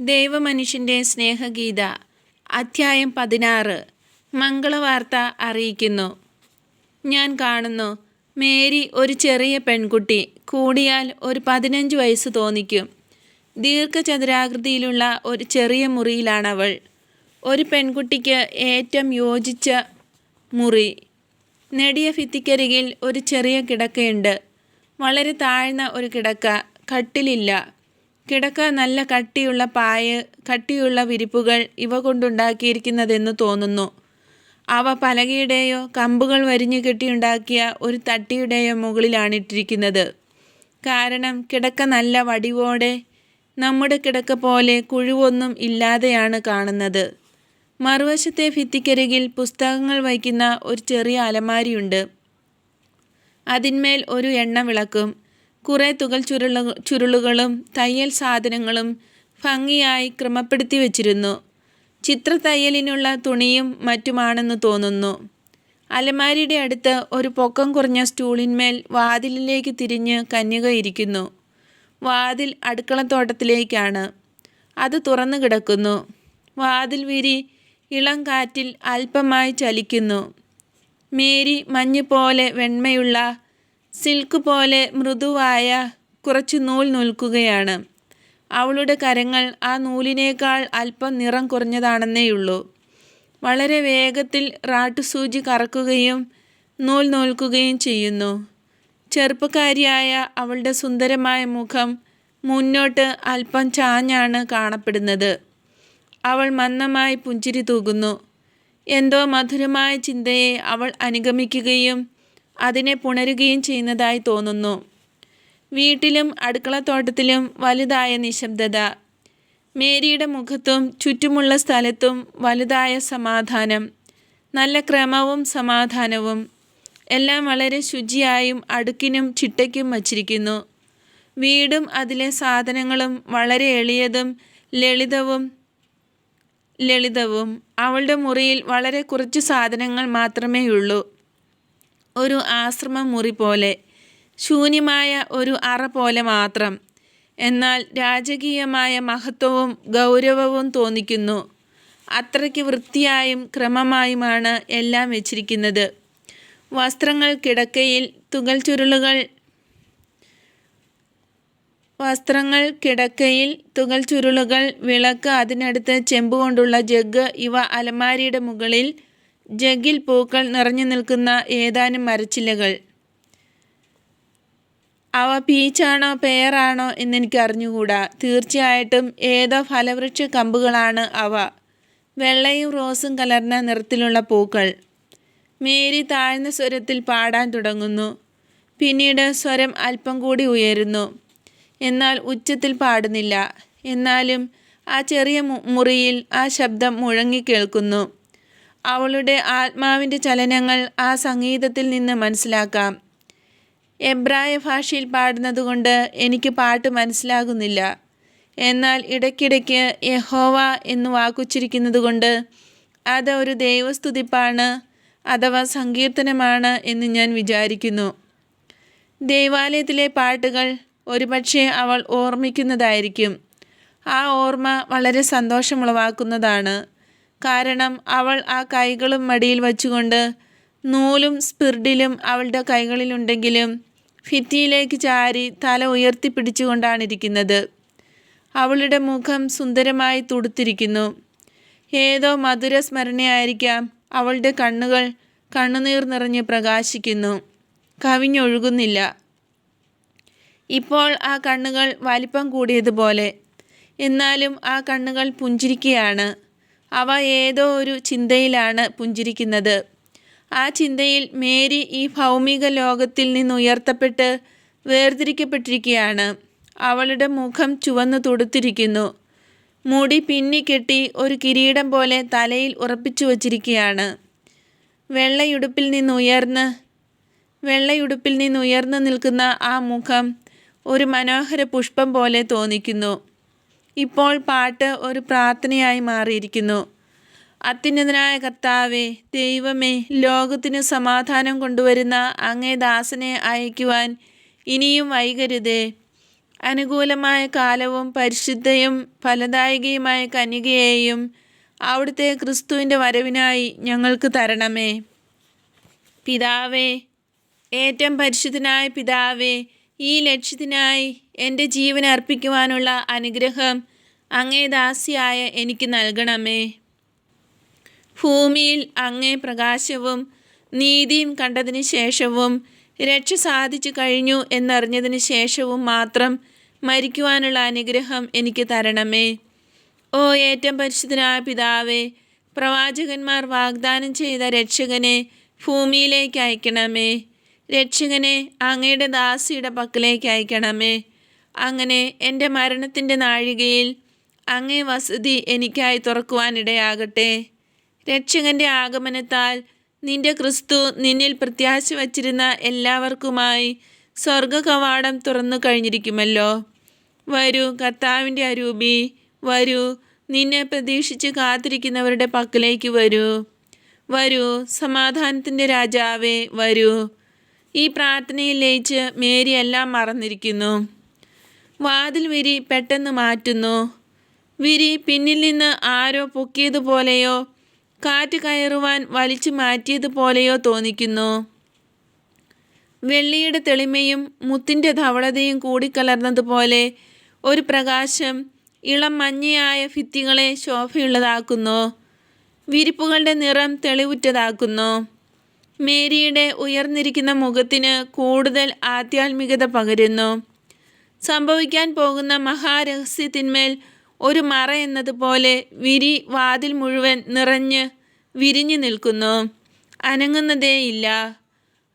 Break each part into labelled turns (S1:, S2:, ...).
S1: ദൈവമനുഷ്യന്റെ സ്നേഹഗീത അധ്യായം പതിനാറ് മംഗളവാർത്ത അറിയിക്കുന്നു. ഞാൻ കാണുന്നു മേരി ഒരു ചെറിയ പെൺകുട്ടി കൂടിയാൽ ഒരു പതിനഞ്ച് വയസ്സ് തോന്നിക്കും. ദീർഘചതുരാകൃതിയിലുള്ള ഒരു ചെറിയ മുറിയിലാണവൾ. ഒരു പെൺകുട്ടിക്ക് ഏറ്റവും യോജിച്ച മുറി. നെടിയ ഭിത്തിക്കരികിൽ ഒരു ചെറിയ കിടക്കയുണ്ട്. വളരെ താഴ്ന്ന ഒരു കിടക്ക കട്ടിലില്ല. കിടക്ക നല്ല കട്ടിയുള്ള പായ് കട്ടിയുള്ള വിരിപ്പുകൾ ഇവ കൊണ്ടുണ്ടാക്കിയിരിക്കുന്നതെന്ന് തോന്നുന്നു. അവ പലകയുടെയോ കമ്പുകൾ വരിഞ്ഞു കെട്ടിയുണ്ടാക്കിയ ഒരു തട്ടിയുടെയോ മുകളിലാണിട്ടിരിക്കുന്നത്. കാരണം കിടക്ക നല്ല വടിവോടെ നമ്മുടെ കിടക്ക പോലെ കുഴിവൊന്നും ഇല്ലാതെയാണ് കാണുന്നത്. മറുവശത്തെ ഭിത്തിക്കരികിൽ പുസ്തകങ്ങൾ വയ്ക്കുന്ന ഒരു ചെറിയ അലമാരിയുണ്ട്. അതിന്മേൽ ഒരു എണ്ണ വിളക്കും. കുറേ തുകൽ ചുരുള ചുരുളുകളും തയ്യൽ സാധനങ്ങളും ഭംഗിയായി ക്രമപ്പെടുത്തി വച്ചിരുന്നു. ചിത്ര തയ്യലിനുള്ള തുണിയും മറ്റുമാണെന്ന് തോന്നുന്നു. അലമാരിയുടെ അടുത്ത് ഒരു പൊക്കം കുറഞ്ഞ സ്റ്റൂളിന്മേൽ വാതിലിലേക്ക് തിരിഞ്ഞ് കന്യക ഇരിക്കുന്നു. വാതിൽ അടുക്കളത്തോട്ടത്തിലേക്കാണ്. അത് തുറന്നു കിടക്കുന്നു. വാതിൽ വിരി ഇളം കാറ്റിൽ അല്പമായി ചലിക്കുന്നു. മേരി മഞ്ഞ് പോലെ വെണ്മയുള്ള സിൽക്ക് പോലെ മൃദുവായ കുറച്ച് നൂൽ നൂൽക്കുകയാണ്. അവളുടെ കരങ്ങൾ ആ നൂലിനേക്കാൾ അല്പം നിറം കുറഞ്ഞതാണെന്നേയുള്ളൂ. വളരെ വേഗത്തിൽ റാട്ടുസൂചി കറക്കുകയും നൂൽ നൂൽക്കുകയും ചെയ്യുന്നു. ചെറുപ്പക്കാരിയായ അവളുടെ സുന്ദരമായ മുഖം മുന്നോട്ട് അല്പം ചാഞ്ഞാണ് കാണപ്പെടുന്നത്. അവൾ മന്ദമായി പുഞ്ചിരി തൂകുന്നു. എന്തോ മധുരമായ ചിന്തയെ അവൾ അനുഗമിക്കുകയും അതിനെ പുണരുകയും ചെയ്യുന്നതായി തോന്നുന്നു. വീട്ടിലും അടുക്കളത്തോട്ടത്തിലും വലുതായ നിശബ്ദത മേരിയുടെ മുഖത്തും ചുറ്റുമുള്ള സ്ഥലത്തും വലുതായ സമാധാനം നല്ല ക്രമവും സമാധാനവും എല്ലാം വളരെ ശുചിയായും അടുക്കിനും ചിട്ടയ്ക്കും വച്ചിരിക്കുന്നു. വീടും അതിലെ സാധനങ്ങളും വളരെ എളിയതും ലളിതവും ലളിതവും. അവളുടെ മുറിയിൽ വളരെ കുറച്ച് സാധനങ്ങൾ മാത്രമേയുള്ളൂ. ഒരു ആശ്രമം മുറി പോലെ ശൂന്യമായ ഒരു അറ പോലെ മാത്രം. എന്നാൽ രാജകീയമായ മഹത്വവും ഗൗരവവും തോന്നിക്കുന്നു. അത്രയ്ക്ക് വൃത്തിയായും ക്രമമായുമാണ് എല്ലാം വെച്ചിരിക്കുന്നത്. വസ്ത്രങ്ങൾ കിടക്കയിൽ തുകൽ ചുരുളുകൾ വസ്ത്രങ്ങൾ കിടക്കയിൽ തുകൽ ചുരുളുകൾ വിളക്ക് അതിനടുത്ത് ചെമ്പ് കൊണ്ടുള്ള ജഗ് ഇവ അലമാരിയുടെ മുകളിൽ ജഗ്ഗിൽ പൂക്കൾ നിറഞ്ഞു നിൽക്കുന്ന ഏതാനും മരച്ചില്ലകൾ. അവ പീച്ചാണോ പേറാണോ എന്നെനിക്ക് അറിഞ്ഞുകൂടാ തീർച്ചയായിട്ടും ഏതോ ഫലവൃക്ഷ കമ്പുകളാണ് അവ. വെള്ളയും റോസും കലർന്ന നിറത്തിലുള്ള പൂക്കൾ. മേരി താഴ്ന്ന സ്വരത്തിൽ പാടാൻ തുടങ്ങുന്നു. പിന്നീട് സ്വരം അല്പം കൂടി ഉയരുന്നു. എന്നാൽ ഉച്ചത്തിൽ പാടുന്നില്ല. എന്നാലും ആ ചെറിയ മുറിയിൽ ആ ശബ്ദം മുഴങ്ങി കേൾക്കുന്നു. അവളുടെ ആത്മാവിന്റെ ചലനങ്ങൾ ആ സംഗീതത്തിൽ നിന്ന് മനസ്സിലാക്കാം. എബ്രായ ഭാഷയിൽ പാടുന്നതുകൊണ്ട് എനിക്ക് പാട്ട് മനസ്സിലാകുന്നില്ല. എന്നാൽ ഇടയ്ക്കിടയ്ക്ക് യഹോവ എന്ന് വാക്കുച്ചിരിക്കുന്നത് കൊണ്ട് അത് ഒരു ദൈവസ്തുതിപ്പാണ് അഥവാ സങ്കീർത്തനമാണ് എന്ന് ഞാൻ വിചാരിക്കുന്നു. ദൈവാലയത്തിലെ പാട്ടുകൾ ഒരുപക്ഷെ അവൾ ഓർമ്മിക്കുന്നതായിരിക്കും. ആ ഓർമ്മ വളരെ സന്തോഷമുളവാക്കുന്നതാണ്. കാരണം അവൾ ആ കൈകളും മടിയിൽ വച്ചുകൊണ്ട് നൂലും സ്പിർഡിലും അവളുടെ കൈകളിലുണ്ടെങ്കിലും ഭിത്തിയിലേക്ക് ചാരി തല ഉയർത്തിപ്പിടിച്ചുകൊണ്ടാണിരിക്കുന്നത്. അവളുടെ മുഖം സുന്ദരമായി തുടുത്തിരിക്കുന്നു. ഏതോ മധുര സ്മരണയായിരിക്കാം അവളുടെ കണ്ണുകൾ കണ്ണുനീർ നിറഞ്ഞ് പ്രകാശിക്കുന്നു. കവിഞ്ഞൊഴുകുന്നില്ല. ഇപ്പോൾ ആ കണ്ണുകൾ വലിപ്പം കൂടിയതുപോലെ. എന്നാലും ആ കണ്ണുകൾ പുഞ്ചിരിക്കുകയാണ് അവ ഏതോ ഒരു ചിന്തയിലാണ് പുഞ്ചിരിക്കുന്നത്. ആ ചിന്തയിൽ മേരി ഈ ഭൗമിക ലോകത്തിൽ നിന്ന് ഉയർത്തപ്പെട്ട് വേർതിരിക്കപ്പെട്ടിരിക്കുകയാണ്. അവളുടെ മുഖം ചുവന്നു തുടുത്തിരിക്കുന്നു. മുടി പിന്നിക്കെട്ടി ഒരു കിരീടം പോലെ തലയിൽ ഉറപ്പിച്ചു വച്ചിരിക്കുകയാണ്. വെള്ളയുടുപ്പിൽ നിന്ന് ഉയർന്ന് വെള്ളയുടുപ്പിൽ നിന്ന് ഉയർന്നു നിൽക്കുന്ന ആ മുഖം ഒരു മനോഹര പുഷ്പം പോലെ തോന്നിക്കുന്നു. ഇപ്പോൾ പാട്ട് ഒരു പ്രാർത്ഥനയായി മാറിയിരിക്കുന്നു. അത്യുന്നതനായ കർത്താവെ ദൈവമേ ലോകത്തിന് സമാധാനം കൊണ്ടുവരുന്ന അങ്ങേ ദാസനെ അയക്കുവാൻ ഇനിയും വൈകരുതേ. അനുകൂലമായ കാലവും പരിശുദ്ധയും ഫലദായികയുമായ കന്യകയെയും അവിടുത്തെ ക്രിസ്തുവിന്റെ വരവിനായി ഞങ്ങൾക്ക് തരണമേ. പിതാവേ ഏറ്റവും പരിശുദ്ധനായ പിതാവേ ഈ ലക്ഷ്യത്തിനായി എന്റെ ജീവൻ അർപ്പിക്കുവാനുള്ള അനുഗ്രഹം അങ്ങേ ദാസിയായ എനിക്ക് നൽകണമേ. ഭൂമിയിൽ അങ്ങേ പ്രകാശവും നീതിയും കണ്ടതിന് ശേഷവും രക്ഷ സാധിച്ചു കഴിഞ്ഞു എന്നറിഞ്ഞതിന് ശേഷവും മാത്രം മരിക്കുവാനുള്ള അനുഗ്രഹം എനിക്ക് തരണമേ. ഓ ഏറ്റവും പരിശുദ്ധനായ പിതാവേ പ്രവാചകന്മാർ വാഗ്ദാനം ചെയ്ത രക്ഷകനെ ഭൂമിയിലേക്ക് അയക്കണമേ. രക്ഷകനെ അങ്ങയുടെ ദാസിയുടെ പക്കലേക്ക് അയക്കണമേ. അങ്ങനെ എന്റെ മരണത്തിന്റെ നാഴികയിൽ അങ്ങേ വസതി എനിക്കായി തുറക്കുവാനിടയാകട്ടെ രക്ഷകന്റെ ആഗമനത്താൽ നിന്റെ ക്രിസ്തു നിന്നിൽ പ്രത്യാശ വച്ചിരുന്ന എല്ലാവർക്കുമായി സ്വർഗ കവാടം തുറന്നു കഴിഞ്ഞിരിക്കുമല്ലോ. വരൂ കർത്താവിന്റെ അരൂപി വരൂ നിന്നെ പ്രതീക്ഷിച്ച് കാത്തിരിക്കുന്നവരുടെ പക്കലേക്ക് വരൂ. വരൂ സമാധാനത്തിന്റെ രാജാവേ വരൂ. ഈ പ്രാർത്ഥനയിൽ ലയിച്ച് മേരി എല്ലാം മറന്നിരിക്കുന്നു. വാതിൽ വിരി പെട്ടെന്ന് മാറ്റുന്നു. വിരി പിന്നിൽ നിന്ന് ആരോ പൊക്കിയതുപോലെയോ കാറ്റ് കയറുവാൻ വലിച്ചു മാറ്റിയതുപോലെയോ തോന്നിക്കുന്നു. വെള്ളിയുടെ തെളിമയും മുത്തിന്റെ ധവളതയും കൂടിക്കലർന്നതുപോലെ ഒരു പ്രകാശം ഇളം മഞ്ഞയായ ഭിത്തികളെ ശോഭയുള്ളതാക്കുന്നു. വിരിപ്പുകളുടെ നിറം തെളിവുറ്റതാക്കുന്നു. മേരിയുടെ ഉയർന്നിരിക്കുന്ന മുഖത്തിന് കൂടുതൽ ആധ്യാത്മികത പകരുന്നു. സംഭവിക്കാൻ പോകുന്ന മഹാരഹസ്യത്തിന്മേൽ ഒരു മറ എന്നതുപോലെ വിരി വാതിൽ മുഴുവൻ നിറഞ്ഞ് വിരിഞ്ഞു നിൽക്കുന്നു. അനങ്ങുന്നതേയില്ല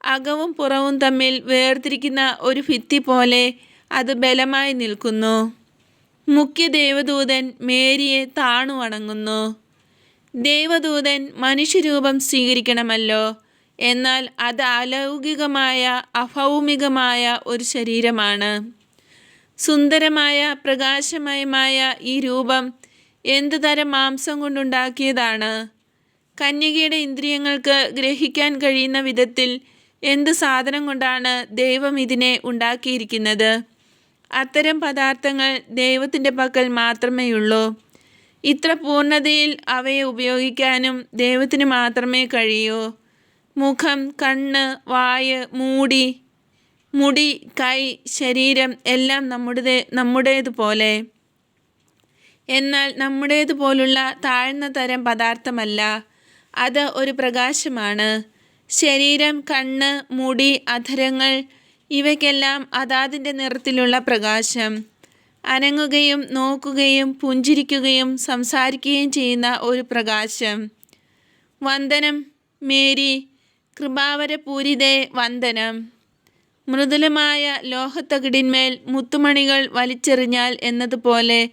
S1: അകവും പുറവും തമ്മിൽ വേർതിരിക്കുന്ന ഒരു ഭിത്തി പോലെ അത് ബലമായി നിൽക്കുന്നു. മുഖ്യ ദേവദൂതൻ മേരിയെ താണു വണങ്ങുന്നു ദേവദൂതൻ മനുഷ്യരൂപം സ്വീകരിക്കണമല്ലോ. എന്നാൽ അത് അലൗകികമായ അഭൗമികമായ ഒരു ശരീരമാണ്. സുന്ദരമായ പ്രകാശമയമായ ഈ രൂപം എന്തു തരം മാംസം കൊണ്ടുണ്ടാക്കിയതാണ്? കന്യകയുടെ ഇന്ദ്രിയങ്ങൾക്ക് ഗ്രഹിക്കാൻ കഴിയുന്ന വിധത്തിൽ എന്ത് സാധനം കൊണ്ടാണ് ദൈവം ഇതിനെ ഉണ്ടാക്കിയിരിക്കുന്നത്? അത്തരം പദാർത്ഥങ്ങൾ ദൈവത്തിന്റെ പക്കൽ മാത്രമേ ഉള്ളൂ ഇത്ര പൂർണതയിൽ അവയെ ഉപയോഗിക്കാനും ദൈവത്തിന് മാത്രമേ കഴിയൂ. മുഖം കണ്ണ് വായ് മൂടി മുടി കൈ ശരീരം എല്ലാം നമ്മുടെ നമ്മുടേതുപോലെ. എന്നാൽ നമ്മുടേതുപോലുള്ള താഴ്ന്ന തരം പദാർത്ഥമല്ല. അത് ഒരു പ്രകാശമാണ്. ശരീരം കണ്ണ് മുടി അധരങ്ങൾ ഇവയ്ക്കെല്ലാം അതാതിന്റെ നിറത്തിലുള്ള പ്രകാശം. അനങ്ങുകയും നോക്കുകയും പുഞ്ചിരിക്കുകയും സംസാരിക്കുകയും ചെയ്യുന്ന ഒരു പ്രകാശം. വന്ദനം മേരി കൃപാവരപൂരിതേ വന്ദനം. മൃദുലമായ ലോഹത്തകിടിന്മേൽ മുത്തുമണികൾ വലിച്ചെറിഞ്ഞാൽ എന്നതുപോലെ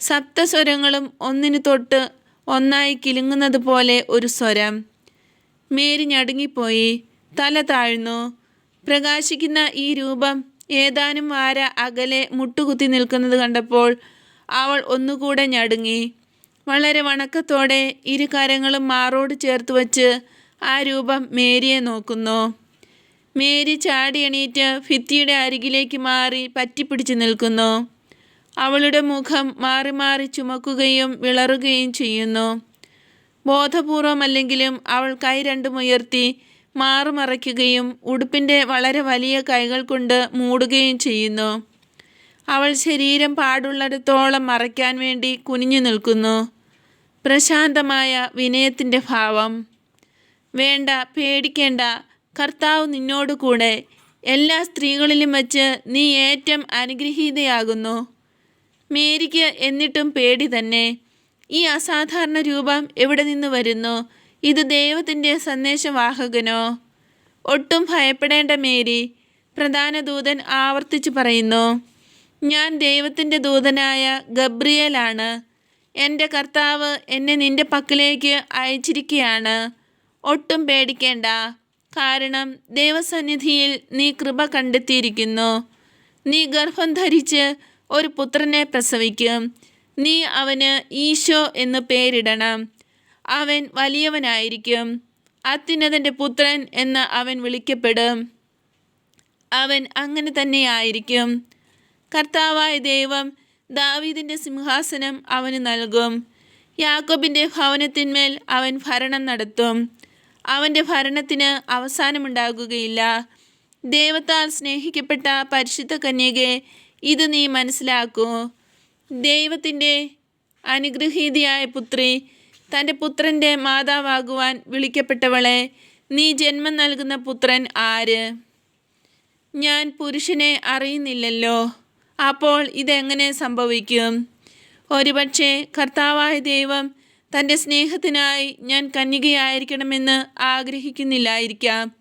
S1: സപ്തസ്വരങ്ങളും ഒന്നിനു തൊട്ട് ഒന്നായി കിലുങ്ങുന്നത് പോലെ ഒരു സ്വരം. മേരി ഞടുങ്ങിപ്പോയി. തല താഴ്ന്നു. പ്രകാശിക്കുന്ന ഈ രൂപം ഏതാനും വാര അകലെ മുട്ടുകുത്തി നിൽക്കുന്നത് കണ്ടപ്പോൾ അവൾ ഒന്നുകൂടെ ഞടുങ്ങി. വളരെ വണക്കത്തോടെ ഇരു കരങ്ങളും മാറോട് ചേർത്ത് വച്ച് ആ രൂപം മേരിയെ നോക്കുന്നു. മേരി ചാടി എണീറ്റ് ഭിത്തിയുടെ അരികിലേക്ക് മാറി പറ്റിപ്പിടിച്ച് നിൽക്കുന്നു. അവളുടെ മുഖം മാറി മാറി ചുമക്കുകയും വിളറുകയും ചെയ്യുന്നു. ബോധപൂർവമല്ലെങ്കിലും അവൾ കൈ രണ്ടുമുയർത്തി മാറുമറയ്ക്കുകയും ഉടുപ്പിന്റെ വളരെ വലിയ കൈകൾ കൊണ്ട് മൂടുകയും ചെയ്യുന്നു. അവൾ ശരീരം പാടുള്ളിടത്തോളം മറയ്ക്കാൻ വേണ്ടി കുനിഞ്ഞു നിൽക്കുന്നു. പ്രശാന്തമായ വിനയത്തിന്റെ ഭാവം. വേണ്ട പേടിക്കേണ്ട കർത്താവ് നിന്നോട് കൂടെ എല്ലാ സ്ത്രീകളിലും വച്ച് നീ ഏറ്റവും അനുഗ്രഹീതയാകുന്നു. മേരിക്ക് എന്നിട്ടും പേടി തന്നെ. ഈ അസാധാരണ രൂപം എവിടെ നിന്ന് വരുന്നു? ഇത് ദൈവത്തിന്റെ സന്ദേശവാഹകനോ? ഒട്ടും ഭയപ്പെടേണ്ട മേരി പ്രധാന ദൂതൻ ആവർത്തിച്ചു പറയുന്നു. ഞാൻ ദൈവത്തിന്റെ ദൂതനായ ഗബ്രിയേലാണ്. എന്റെ കർത്താവ് എന്നെ നിന്റെ പക്കലേക്ക് അയച്ചിരിക്കുകയാണ് ഒട്ടും പേടിക്കേണ്ട. കാരണം ദൈവസന്നിധിയിൽ നീ കൃപ കണ്ടെത്തിയിരിക്കുന്നു. നീ ഗർഭം ധരിച്ച് ഒരു പുത്രനെ പ്രസവിക്കും. നീ അവന് ഈശോ എന്ന് പേരിടണം. അവൻ വലിയവനായിരിക്കും. അത്യുന്നതന്റെ പുത്രൻ എന്ന് അവൻ വിളിക്കപ്പെടും. അവൻ അങ്ങനെ തന്നെയായിരിക്കും കർത്താവായ ദൈവം ദാവീദിന്റെ സിംഹാസനം അവന് നൽകും. യാക്കോബിന്റെ ഭവനത്തിന്മേൽ അവൻ ഭരണം നടത്തും. അവന്റെ ഭരണത്തിന് അവസാനമുണ്ടാകുകയില്ല. ദൈവത്താൽ സ്നേഹിക്കപ്പെട്ട പരിശുദ്ധ കന്യകെ ഇത് നീ മനസ്സിലാക്കൂ. ദൈവത്തിന്റെ അനുഗ്രഹീതിയായ പുത്രി തന്റെ പുത്രന്റെ മാതാവാകുവാൻ വിളിക്കപ്പെട്ടവളെ നീ ജന്മം നൽകുന്ന പുത്രൻ ആര്? ഞാൻ പുരുഷനെ അറിയുന്നില്ലല്ലോ. അപ്പോൾ ഇതെങ്ങനെ സംഭവിക്കും? ഒരുപക്ഷെ കർത്താവായ ദൈവം തന്റെ സ്നേഹത്തിനായി ഞാൻ കന്യകയായിരിക്കണമെന്ന് ആഗ്രഹിക്കുന്നില്ലായിരിക്കാം.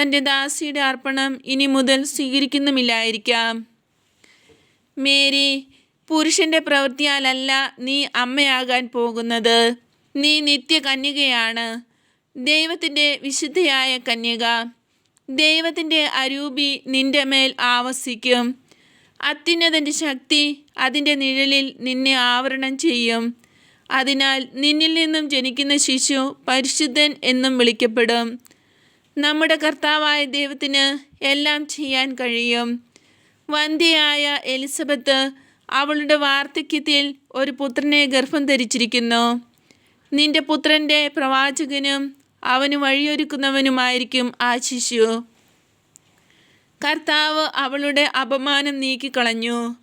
S1: തന്റെ ദാസിയുടെ അർപ്പണം ഇനി മുതൽ സ്വീകരിക്കുന്നുമില്ലായിരിക്കാം. മേരി പുരുഷന്റെ പ്രവൃത്തിയാലല്ല നീ അമ്മയാകാൻ പോകുന്നത്. നീ നിത്യ കന്യകയാണ് ദൈവത്തിന്റെ വിശുദ്ധയായ കന്യക. ദൈവത്തിന്റെ അരൂപി നിന്റെ മേൽ ആവസിക്കും. അത്യുന്നതന്റെ ശക്തി അതിന്റെ നിഴലിൽ നിന്നെ ആവരണം ചെയ്യും. അതിനാൽ നിന്നിൽ നിന്നും ജനിക്കുന്ന ശിശു പരിശുദ്ധൻ എന്നും വിളിക്കപ്പെടും. നമ്മുടെ കർത്താവായ ദൈവത്തിന് എല്ലാം ചെയ്യാൻ കഴിയും. വന്ധ്യയായ എലിസബത്ത് അവളുടെ വാർദ്ധക്യത്തിൽ ഒരു പുത്രനെ ഗർഭം ധരിച്ചിരിക്കുന്നു. നിന്റെ പുത്രന്റെ പ്രവാചകനും അവന് വഴിയൊരുക്കുന്നവനുമായിരിക്കും ആ ശിശു. കർത്താവ് അവളുടെ അപമാനം നീക്കിക്കളഞ്ഞു.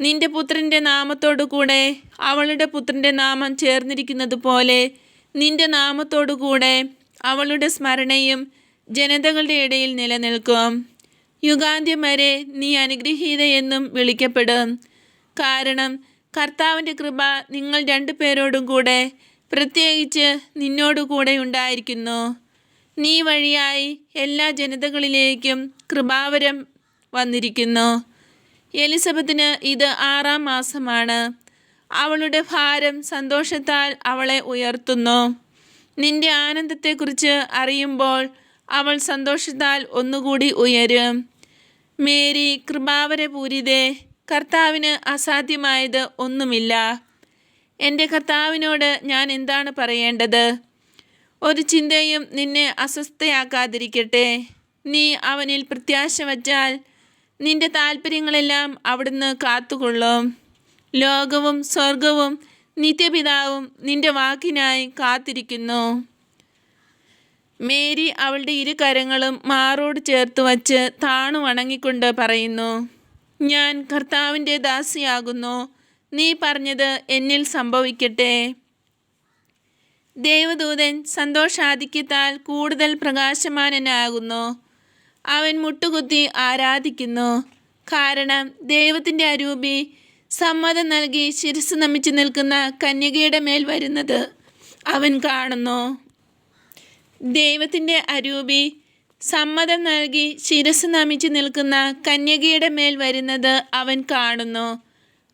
S1: നിന്റെ പുത്രന്റെ നാമത്തോടു കൂടെ അവളുടെ പുത്രന്റെ നാമം ചേർന്നിരിക്കുന്നത് പോലെ നിന്റെ നാമത്തോടു കൂടെ അവളുടെ സ്മരണയും ജനതകളുടെ ഇടയിൽ നിലനിൽക്കും. യുഗാന്ത്യം വരെ നീ അനുഗ്രഹീത എന്നും വിളിക്കപ്പെടും. കാരണം കർത്താവിന്റെ കൃപ നിങ്ങൾ രണ്ടു പേരോടും കൂടെ പ്രത്യേകിച്ച് നിന്നോടു കൂടെ ഉണ്ടായിരിക്കുന്നു. നീ വഴിയായി എല്ലാ ജനതകളിലേക്കും കൃപാവരം വന്നിരിക്കുന്നു. എലിസബത്തിന് ഇത് ആറാം മാസമാണ്. അവളുടെ ഭാരം സന്തോഷത്താൽ അവളെ ഉയർത്തുന്നു. നിന്റെ ആനന്ദത്തെക്കുറിച്ച് അറിയുമ്പോൾ അവൾ സന്തോഷത്താൽ ഒന്നുകൂടി ഉയരും. മേരി കൃപാവരപൂരിതേ കർത്താവിന് അസാധ്യമായത് ഒന്നുമില്ല. എന്റെ കർത്താവിനോട് ഞാൻ എന്താണ് പറയേണ്ടത്? ഒരു ചിന്തയും നിന്നെ അസ്വസ്ഥയാക്കാതിരിക്കട്ടെ. നീ അവനിൽ പ്രത്യാശ വച്ചാൽ നിന്റെ താല്പര്യങ്ങളെല്ലാം അവിടുന്ന് കാത്തുകൊള്ളും. ലോകവും സ്വർഗവും നിത്യപിതാവും നിന്റെ വാക്കിനായി കാത്തിരിക്കുന്നു. മേരി അവളുടെ ഇരു കരങ്ങളും മാറോട് ചേർത്ത് വച്ച് താണു വണങ്ങിക്കൊണ്ട് പറയുന്നു ഞാൻ കർത്താവിന്റെ ദാസിയാകുന്നു. നീ പറഞ്ഞത് എന്നിൽ സംഭവിക്കട്ടെ. ദേവദൂതൻ സന്തോഷാധിക്യത്താൽ കൂടുതൽ പ്രകാശമാനനാകുന്നു. അവൻ മുട്ടുകുത്തി ആരാധിക്കുന്നു. കാരണം ദൈവത്തിന്റെ അരൂപി സമ്മതം നൽകി ശിരസ് നമിച്ചു നിൽക്കുന്ന കന്യകയുടെ മേൽ വരുന്നത് അവൻ കാണുന്നു. ദൈവത്തിന്റെ അരൂപി സമ്മതം നൽകി ശിരസ് നമിച്ചു നിൽക്കുന്ന കന്യകയുടെ മേൽ വരുന്നത് അവൻ കാണുന്നു.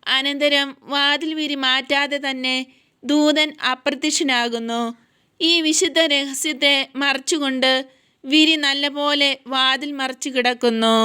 S1: അനന്തരം വാതിൽ വിരി മാറ്റാതെ തന്നെ ദൂതൻ അപ്രത്യക്ഷനാകുന്നു. ഈ വിശുദ്ധ രഹസ്യത്തെ മറച്ചുകൊണ്ട് വിരി നല്ലപോലെ വാതിൽ മറച്ചു കിടക്കുന്നു.